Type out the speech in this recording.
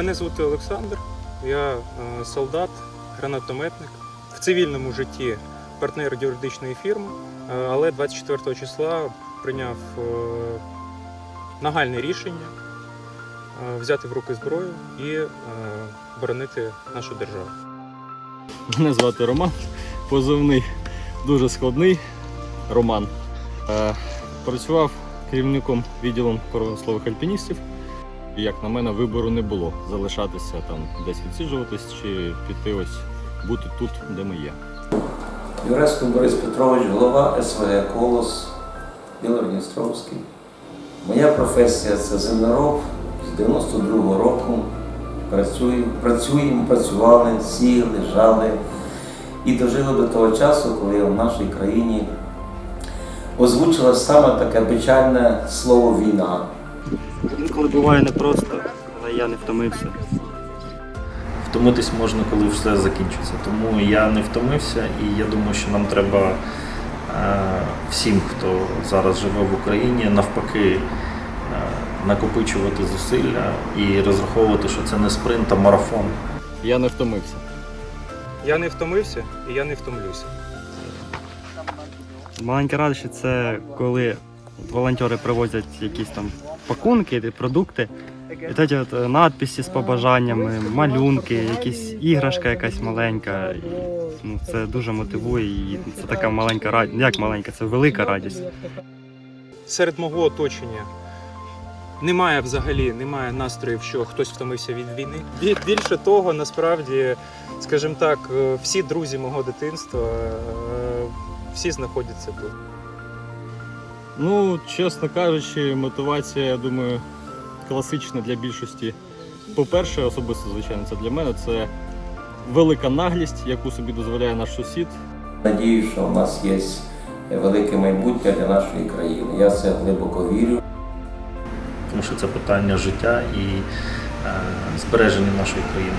Мене звати Олександр, я е, солдат, гранатометник. В цивільному житті партнер юридичної фірми, е, але 24 числа прийняв е, нагальне рішення взяти в руки зброю і боронити нашу державу. Мене звати Роман, позивний дуже складний Роман. Працював керівником відділом промислових альпіністів. Як на мене, вибору не було залишатися там десь відсиджуватись чи піти ось бути тут, де ми є. Юреско Борис Петрович, голова СВГ Колос, Білорністровський. Моя професія це землероб з 92-го року. Працюємо, працюємо, працювали, сіяли, жали і дожили до того часу, коли в нашій країні озвучилось саме таке печальне слово війна. Інколи буває непросто, але я не втомився. Втомитись можна, коли все закінчиться. Тому я не втомився, і я думаю, що нам треба е, всім, хто зараз живе в Україні, навпаки, е, накопичувати зусилля і розраховувати, що це не спринт, а марафон. Я не втомився. Я не втомився і я не втомлюся. Маленьке радощі це коли волонтери привозять якісь там пакунки, продукти. І тоді от е, надписи з побажаннями, малюнки, якісь іграшка якась маленька. І, ну, це дуже мотивує і це така маленька радість. Як маленька, це велика радість. Серед мого оточення немає взагалі немає настроїв, що хтось втомився від війни. Більше того, насправді, скажімо так, е, всі друзі мого дитинства, е, всі знаходяться тут. Ну, чесно кажучи, мотивація, я думаю, класична для більшості. По-перше, особисто, звичайно, це для мене це велика наглість, яку собі дозволяє наш сусід. Надію, що в нас є велике майбутнє для нашої країни. Я в це глибоко вірю. Тому що це питання життя і е, збереження нашої країни.